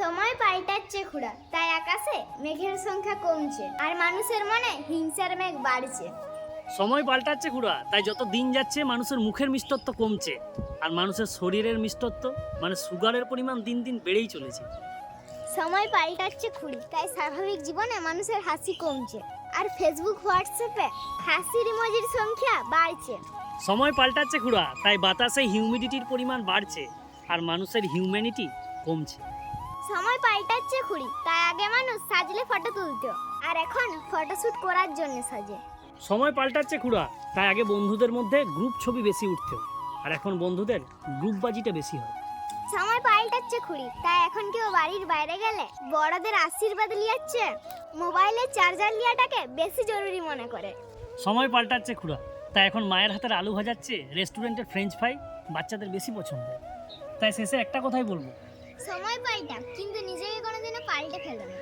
সময় পাল্টাচ্ছে খুড়া। তাই আকাশে মেঘের সংখ্যা কমছে আর মানুষের মনে হিংসার মেঘ বাড়ছে। সময় পাল্টাচ্ছে খুড়া তাই যত দিন যাচ্ছে মানুষের মুখের মিষ্টত্ব কমছে। আর মানুষের শরীরের মিষ্টত্ব মানে সুগারের পরিমাণ দিন দিন বেড়েই চলেছে। সময় পাল্টাচ্ছে খুড়ি তাই স্বাভাবিক জীবনে মানুষের হাসি কমছে। আর ফেসবুক হোয়াটসঅ্যাপে হাসির ইমোজির সংখ্যা বাড়ছে। সময় পাল্টাচ্ছে খুড়া তাই বাতাসে হিউমিডিটির পরিমাণ বাড়ছে। আর মানুষের হিউম্যানিটি কমছে। সময় পাল্টাচ্ছে খুড়ি তাই আগে মানুষ সাজলে ফটো তুলতো। আর এখন ফটোশুট করার জন্য সাজে। সময় পাল্টাচ্ছে খুড়া তাই আগে বন্ধুদের মধ্যে গ্রুপ ছবি বেশি উঠতো। আর এখন বন্ধুদের গ্রুপ বাজিটা বেশি হয়। সময় পাল্টাচ্ছে খুড়ি তাই এখন কেউ বাড়ির বাইরে গেলে বড়দের আশীর্বাদ লিয়াচ্ছে মোবাইলে চার্জার লিয়াটাকে বেশি জরুরি মনে করে। সময় পাল্টাচ্ছে খুড়া তাই এখন মায়ের হাতের আলু ভাজাচ্ছে রেস্টুরেন্টের ফ্রেঞ্চ ফ্রাই বাচ্চাদের বেশি পছন্দ তাই শেষে একটা কথাই বলব সময় পাই না কিন্তু নিজেকে কোনোদিনও পাল্টে ফেলো না।